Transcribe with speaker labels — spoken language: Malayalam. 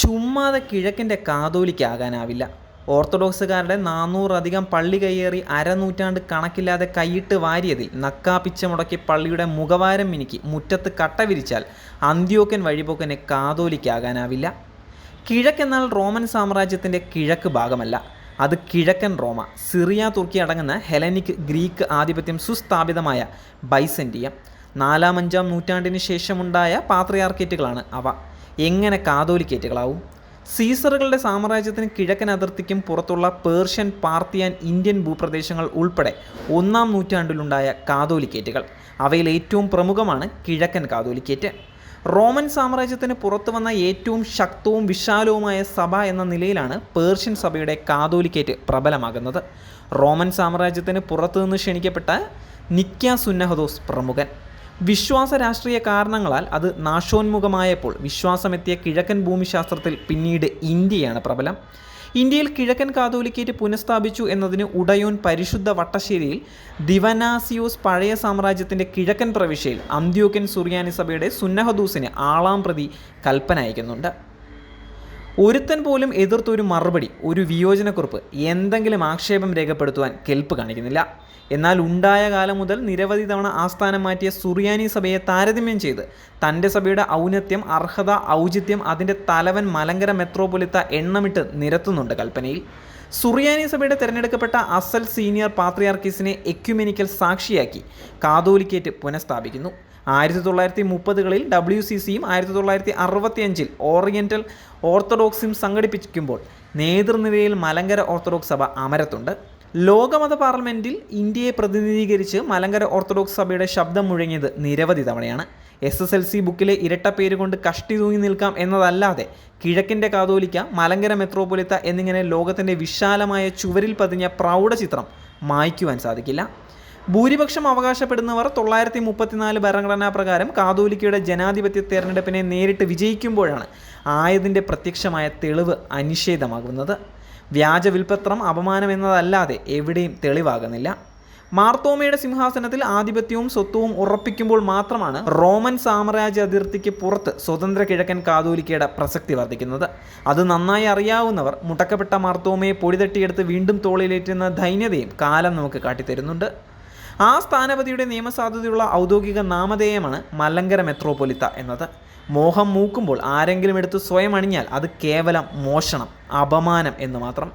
Speaker 1: ചുമ്മാതെ കിഴക്കിന്റെ കാതോലിക്കാകാനാവില്ല. ഓർത്തഡോക്സുകാരുടെ നാനൂറധികം പള്ളി കയ്യേറി അരനൂറ്റാണ്ട് കണക്കില്ലാതെ കൈയിട്ട് വാരിയതിൽ നക്കാപ്പിച്ച മുടക്കി പള്ളിയുടെ മുഖവാരം മിനുക്കി മുറ്റത്ത് കട്ട വിരിച്ചാൽ അന്ത്യോക്കൻ വഴിപോക്കനെ കാതോലിക്കാകാനാവില്ല. കിഴക്കെന്നാൽ റോമൻ സാമ്രാജ്യത്തിന്റെ കിഴക്ക് ഭാഗമല്ല. അത് കിഴക്കൻ റോമ. സിറിയ തുർക്കി അടങ്ങുന്ന ഹെലനിക് ഗ്രീക്ക് ആധിപത്യം സുസ്ഥാപിതമായ ബൈസന്റിയം നാലാം അഞ്ചാം നൂറ്റാണ്ടിന് ശേഷമുണ്ടായ പാത്രിയാർക്കേറ്റുകളാണ് അവ. എങ്ങനെ കാതോലിക്കേറ്റുകളാവും? സീസറുകളുടെ സാമ്രാജ്യത്തിന് കിഴക്കൻ അതിർത്തിക്കും പുറത്തുള്ള പേർഷ്യൻ പാർത്തിയാൻ ഇന്ത്യൻ ഭൂപ്രദേശങ്ങൾ ഉൾപ്പെടെ ഒന്നാം നൂറ്റാണ്ടിലുണ്ടായ കാതോലിക്കേറ്റുകൾ. അവയിൽ ഏറ്റവും പ്രമുഖമാണ് കിഴക്കൻ കാതോലിക്കേറ്റ്. റോമൻ സാമ്രാജ്യത്തിന് പുറത്തു വന്ന ഏറ്റവും ശക്തവും വിശാലവുമായ സഭ എന്ന നിലയിലാണ് പേർഷ്യൻ സഭയുടെ കാതോലിക്കേറ്റ് പ്രബലമാകുന്നത്. റോമൻ സാമ്രാജ്യത്തിന് പുറത്തുനിന്ന് ക്ഷണിക്കപ്പെട്ട നിക്യ സുന്നഹദോസ് പ്രമുഖൻ. വിശ്വാസ രാഷ്ട്രീയ കാരണങ്ങളാൽ അത് നാശോന്മുഖമായപ്പോൾ വിശ്വാസമെത്തിയ കിഴക്കൻ ഭൂമിശാസ്ത്രത്തിൽ പിന്നീട് ഇന്ത്യയാണ് പ്രബലം. ഇന്ത്യയിൽ കിഴക്കൻ കാതോലിക്കേറ്റ് പുനഃസ്ഥാപിച്ചു എന്നതിന് ഉടയോൻ പരിശുദ്ധ വട്ടശ്ശേരിയിൽ ദിവനാസിയോസ് പഴയ സാമ്രാജ്യത്തിന്റെ കിഴക്കൻ പ്രവിശ്യയിൽ അന്ത്യോക്കൻ സുറിയാനി സഭയുടെ സുന്നഹദൂസിന് ആളാം പ്രതി കൽപ്പന അയക്കുന്നുണ്ട്. ഒരുത്തൻ പോലും എതിർത്തൊരു മറുപടി ഒരു വിയോജനക്കുറിപ്പ് എന്തെങ്കിലും ആക്ഷേപം രേഖപ്പെടുത്തുവാൻ കെൽപ്പ് കാണിക്കുന്നില്ല. എന്നാൽ ഉണ്ടായ കാലം മുതൽ നിരവധി തവണ ആസ്ഥാനം മാറ്റിയ സുറിയാനി സഭയെ താരതമ്യം ചെയ്ത് തന്റെ സഭയുടെ ഔന്നത്യം അർഹത ഔചിത്യം അതിന്റെ തലവൻ മലങ്കര മെത്രോപൊലിത്ത എണ്ണമിട്ട് നിരത്തുന്നുണ്ട് കൽപ്പനയിൽ. സുറിയാനി സഭയുടെ തിരഞ്ഞെടുക്കപ്പെട്ട അസൽ സീനിയർ പാത്രിയാർക്കീസിനെ എക്യുമെനിക്കൽ സാക്ഷിയാക്കി കാതോലിക്കേറ്റ് പുനഃസ്ഥാപിക്കുന്നു. ആയിരത്തി തൊള്ളായിരത്തി മുപ്പതുകളിൽ ഡബ്ല്യു സി സിയും ആയിരത്തി തൊള്ളായിരത്തി അറുപത്തി അഞ്ചിൽ ഓറിയന്റൽ ഓർത്തഡോക്സും സംഘടിപ്പിക്കുമ്പോൾ നേതൃനിരയിൽ മലങ്കര ഓർത്തഡോക്സ് സഭ അമരത്തുണ്ട്. ലോകമത പാർലമെന്റിൽ ഇന്ത്യയെ പ്രതിനിധീകരിച്ച് മലങ്കര ഓർത്തഡോക്സ് സഭയുടെ ശബ്ദം മുഴങ്ങിയത് നിരവധി തവണയാണ്. എസ് എസ് എൽ സി ബുക്കിലെ ഇരട്ട പേര് കൊണ്ട് കഷ്ടി തൂങ്ങി നിൽക്കാം എന്നതല്ലാതെ കിഴക്കിന്റെ കാതോലിക്ക മലങ്കര മെത്രോപൊലിത്ത എന്നിങ്ങനെ ലോകത്തിന്റെ വിശാലമായ ചുവരിൽ പതിഞ്ഞ പ്രൗഢ ചിത്രം മായ്ക്കുവാൻ സാധിക്കില്ല. ഭൂരിപക്ഷം അവകാശപ്പെടുന്നവർ തൊള്ളായിരത്തി മുപ്പത്തിനാല് ഭരണഘടനാ പ്രകാരം കാതോലിക്കയുടെ ജനാധിപത്യ തെരഞ്ഞെടുപ്പിനെ നേരിട്ട് വിജയിക്കുമ്പോഴാണ് ആയതിന്റെ പ്രത്യക്ഷമായ തെളിവ് അനിഷേധമാകുന്നത്. വ്യാജ വിൽപത്രം അപമാനം എന്നതല്ലാതെ എവിടെയും തെളിവാകുന്നില്ല. മാർത്തോമയുടെ സിംഹാസനത്തിൽ ആധിപത്യവും സ്വത്വവും ഉറപ്പിക്കുമ്പോൾ മാത്രമാണ് റോമൻ സാമ്രാജ്യ അതിർത്തിക്ക് പുറത്ത് സ്വതന്ത്ര കിഴക്കൻ കാതോലിക്കയുടെ പ്രസക്തി വർദ്ധിക്കുന്നത്. അത് നന്നായി അറിയാവുന്നവർ മുടക്കപ്പെട്ട മാർത്തോമയെ പൊടിതട്ടിയെടുത്ത് വീണ്ടും തോളിലേറ്റുന്ന ധൈന്യതയും കാലം നമുക്ക് കാട്ടിത്തരുന്നുണ്ട്. ആ സ്ഥാനപതിയുടെ നിയമസാധ്യതയുള്ള ഔദ്യോഗിക നാമധേയമാണ് മലങ്കര മെത്രോപൊലിത്ത എന്നത്. മോഹം മൂക്കുമ്പോൾ ആരെങ്കിലും എടുത്ത് സ്വയം അണിഞ്ഞാൽ അത് കേവലം മോഷണം അപമാനം എന്ന് മാത്രം.